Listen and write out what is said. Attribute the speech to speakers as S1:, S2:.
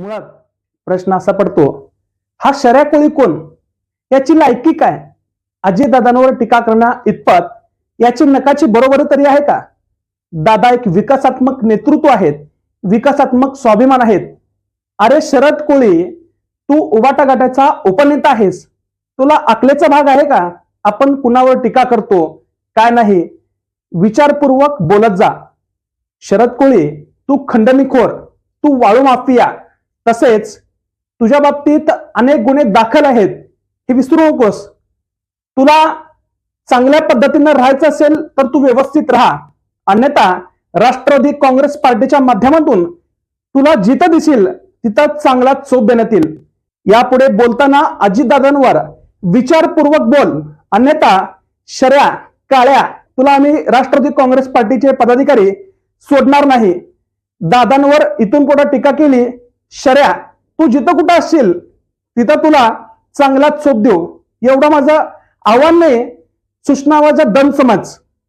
S1: मुळात प्रश्न असा पडतो हा शर्या कोळी कोण? याची लायकी काय? अजितदादांवर टीका करण्या इतपत याची नकाची बरोबर तरी आहे का? दादा एक विकासात्मक नेतृत्व आहेत विकासात्मक स्वाभिमान आहेत. अरे शरद कोळी तू उबाटा गटाचा उपनेता आहेस. तुला अकलेचा भाग आहे का? आपण कुणावर टीका करतो? काय नाही. विचारपूर्वक बोलत जा. शरद कोळी तू खंडणीखोर तू वाळू माफिया. तसेच तुझ्या बाबतीत अनेक गुन्हे दाखल आहेत. हे विसरू नकोस. तुला चांगल्या पद्धतीनं राहायचं असेल तर तू व्यवस्थित राहा. अन्यथा राष्ट्रवादी काँग्रेस पार्टीच्या माध्यमातून तुला जिथं दिसेल तिथं चांगला चोप देण्यात येईल. यापुढे बोलताना अजितदादांवर विचारपूर्वक बोल. अन्यथा शर्या काळ्या तुला आम्ही राष्ट्रवादी काँग्रेस पार्टीचे पदाधिकारी सोडणार नाही. दादांवर इथून पुढे टीका केली शर्या तू जिथं कुठं असशील तिथं तुला चांगला चोप देऊ. एवढं माझं आव्हान नाही. सुषणावाचा दम समज.